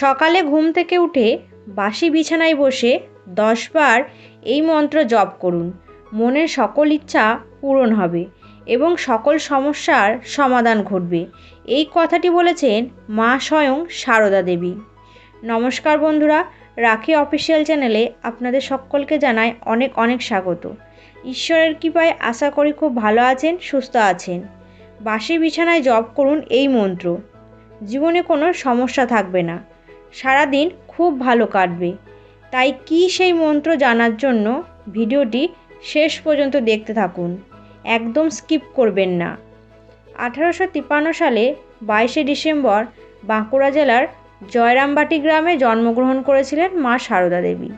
সকালে ঘুম থেকে উঠে বাসি বিছানায় বসে দশবার এই মন্ত্র জপ করুন। মনের সকল ইচ্ছা পূরণ হবে এবং সকল সমস্যার সমাধান ঘটবে। এই কথাটি বলেছেন মা স্বয়ং সারদা দেবী। নমস্কার বন্ধুরা, রাখি অফিসিয়াল চ্যানেলে আপনাদের সকলকে জানাই অনেক অনেক স্বাগত। ঈশ্বরের কৃপায় আশা করি খুব ভালো আছেন, সুস্থ আছেন। বাসি বিছানায় জপ করুন এই মন্ত্র। জীবনে কোনো সমস্যা থাকবে না। সারাদিন খুব ভালো কাটবে। তাই কি সেই মন্ত্র জানার জন্য ভিডিওটি শেষ পর্যন্ত দেখতে থাকুন। একদম স্কিপ করবেন না। আঠারোশো তিপ্পান্ন সালে বাইশে ডিসেম্বর বাঁকুড়া জেলার জয়রামবাটি গ্রামে জন্মগ্রহণ করেছিলেন মা সারদা দেবী।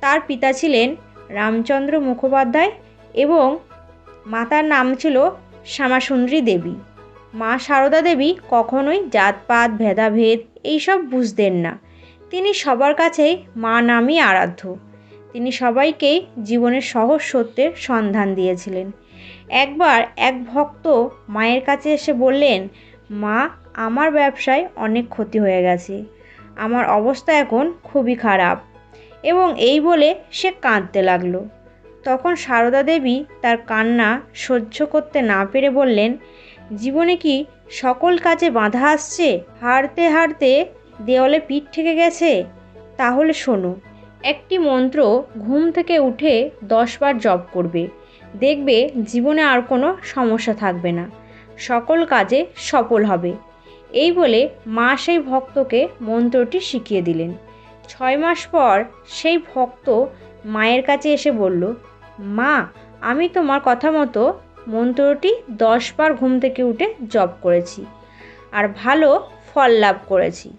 তার পিতা ছিলেন রামচন্দ্র মুখোপাধ্যায় এবং মাতার নাম ছিল শ্যামাসুন্দরী দেবী। মা সারদা দেবী কখনোই জাতপাত, ভেদাভেদ এইসব বুঝতেন না। তিনি সবার কাছেই মা নামই আরাধ্য। তিনি সবাইকেই জীবনের সহজ সত্যের সন্ধান দিয়েছিলেন। একবার এক ভক্ত মায়ের কাছে এসে বললেন, মা, আমার ব্যবসায় অনেক ক্ষতি হয়ে গেছে। আমার অবস্থা এখন খুবই খারাপ। এবং এই বলে সে কাঁদতে লাগল। তখন সারদা দেবী তার কান্না সহ্য করতে না পেরে বললেন জীবনে কি সকল কাজে বাধা আসছে? হারতে হারতে দেওয়ালে পিঠ ঠেকে গেছে? তাহলে শোনো, একটি মন্ত্র ঘুম থেকে উঠে দশবার জপ করবে। দেখবে জীবনে আর কোনো সমস্যা থাকবে না। সকল কাজে সফল হবে। এই বলে মা সেই ভক্তকে মন্ত্রটি শিখিয়ে দিলেন। ছয় মাস পর সেই ভক্ত মায়ের কাছে এসে বলল, মা, আমি তোমার কথা মতো মন্ত্রটি দশবার ঘুম থেকে উঠে জপ করেছি আর ভালো ফল লাভ করেছি।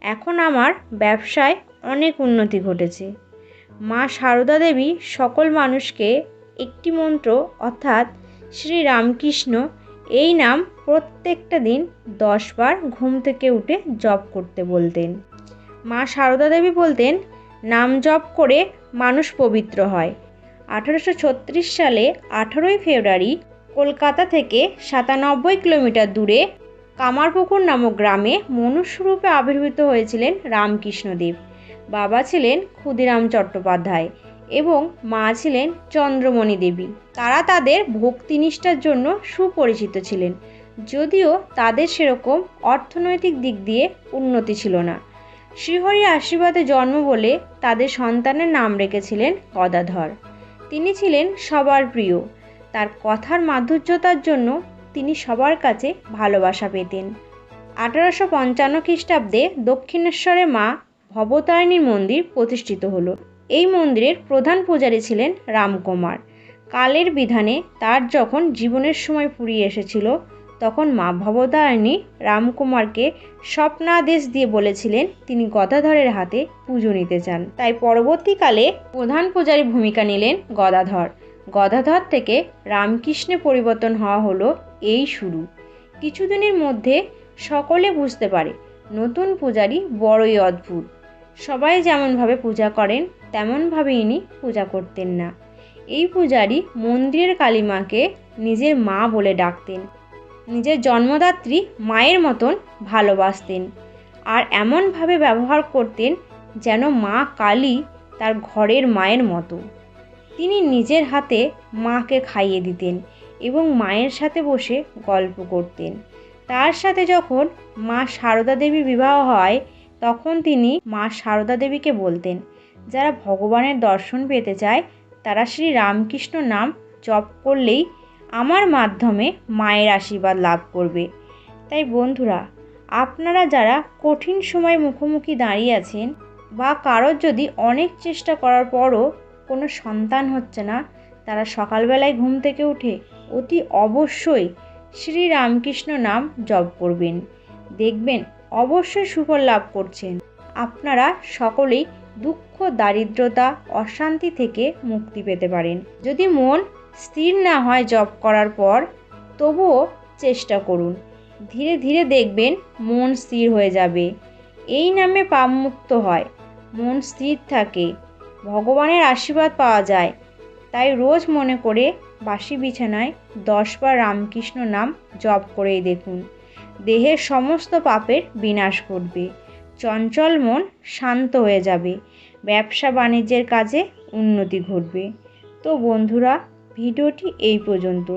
এখন আমার ব্যবসায় অনেক উন্নতি ঘটেছে। মা সারদা দেবী সকল মানুষকে একটি মন্ত্র অর্থাৎ শ্রী রামকৃষ্ণ এই নাম প্রত্যেকটা দিন দশবার ঘুম থেকে উঠে জপ করতে বলতেন। মা সারদা দেবী বলতেন, নাম জপ করে মানুষ পবিত্র হয়। আঠারোশো ছত্রিশ সালে আঠারোই ফেব্রুয়ারি কলকাতা থেকে সাতানব্বই কিলোমিটার দূরে কামারপুকুর নামক গ্রামে মনুষ্যরূপে আবির্ভূত হয়েছিলেন রামকৃষ্ণদেব। বাবা ছিলেন ক্ষুদিরাম চট্টোপাধ্যায় এবং মা ছিলেন চন্দ্রমণি দেবী। তারা তাদের ভক্তিনিষ্ঠার জন্য সুপরিচিত ছিলেন, যদিও তাদের সেরকম অর্থনৈতিক দিক দিয়ে উন্নতি ছিল না। শ্রীহরি আশীর্বাদে জন্ম বলে তাদের সন্তানের নাম রেখেছিলেন গদাধর। তিনি ছিলেন সবার প্রিয়। তার কথার মাধুর্যতার জন্য তিনি সবার কাছে ভালোবাসা পেতেন। আঠারোশো পঞ্চান্ন খ্রিস্টাব্দে দক্ষিণেশ্বরে মা ভবতারিণীর মন্দির প্রতিষ্ঠিত হলো। এই মন্দিরের প্রধান পূজারী ছিলেন রামকুমার। কালের বিধানে তার যখন জীবনের সময় ফুরিয়ে এসেছিল তখন মা ভবতারিণী রামকুমারকে স্বপ্নাদেশ দিয়ে বলেছিলেন, তিনি গদাধরের হাতে পুজো নিতে চান। তাই পরবর্তীকালে প্রধান পূজারী ভূমিকা নিলেন গদাধর। গদাধর থেকে রামকৃষ্ণে পরিবর্তন হওয়া হলো এই শুরু। কিছুদিনের মধ্যে সকলে বুঝতে পারে, নতুন পূজারী বড়ই অদ্ভুত। সবাই যেমনভাবে পূজা করেন তেমনভাবে ইনি পূজা করতেন না। এই পূজারী মন্দিরের কালীমাকে নিজের মা বলে ডাকতেন। নিজের জন্মদাত্রী মায়ের মতন ভালোবাসতেন আর এমনভাবে ব্যবহার করতেন যেন মা কালী তার ঘরের মায়ের মতো। তিনি নিজের হাতে মাকে খাইয়ে দিতেন এবং মায়ের সাথে বসে গল্প করতেন। তার সাথে যখন মা সারদা দেবী বিবাহ হয়, তখন তিনি মা সারদা দেবীকে বলতেন, যারা ভগবানের দর্শন পেতে চায়, তারা শ্রী রামকৃষ্ণ নাম জপ করলেই আমার মাধ্যমে মায়ের আশীর্বাদ লাভ করবে। তাই বন্ধুরা, আপনারা যারা কঠিন সময় মুখোমুখি দাঁড়িয়ে আছেন বা কারোর যদি অনেক চেষ্টা করার পরও কোনো সন্তান হচ্ছে না, তারা সকালবেলায় ঘুম থেকে উঠে অতি অবশ্যই শ্রী রামকৃষ্ণ নাম জপ করবেন। দেখবেন অবশ্যই সুফল লাভ করছেন। আপনারা সকলেই দুঃখ, দারিদ্রতা, অশান্তি থেকে মুক্তি পেতে পারেন। যদি মন স্থির না হয় জব করার পর, তবুও চেষ্টা করুন। ধীরে ধীরে দেখবেন মন স্থির হয়ে যাবে। এই নামে পাপমুক্ত হয়। মন স্থির থাকে। ভগবানের আশীর্বাদ পাওয়া যায়। তাই রোজ মনে করে বাসি বিছানায় দশবার রামকৃষ্ণ নাম জপ করেই দেখুন। দেহের সমস্ত পাপের বিনাশ ঘটবে। চঞ্চল মন শান্ত হয়ে যাবে। ব্যবসা বাণিজ্যের কাজে উন্নতি ঘটবে। তো বন্ধুরা ভিডিওটি এই পর্যন্ত।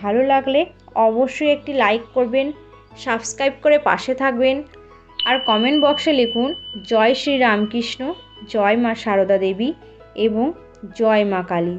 ভালো লাগলে অবশ্যই একটি লাইক করবেন সাবস্ক্রাইব করে পাশে থাকবেন, আর কমেন্ট বক্সে লিখুন, জয় শ্রী রামকৃষ্ণ, জয় মা সারদা দেবী এবং জয় মা কালী।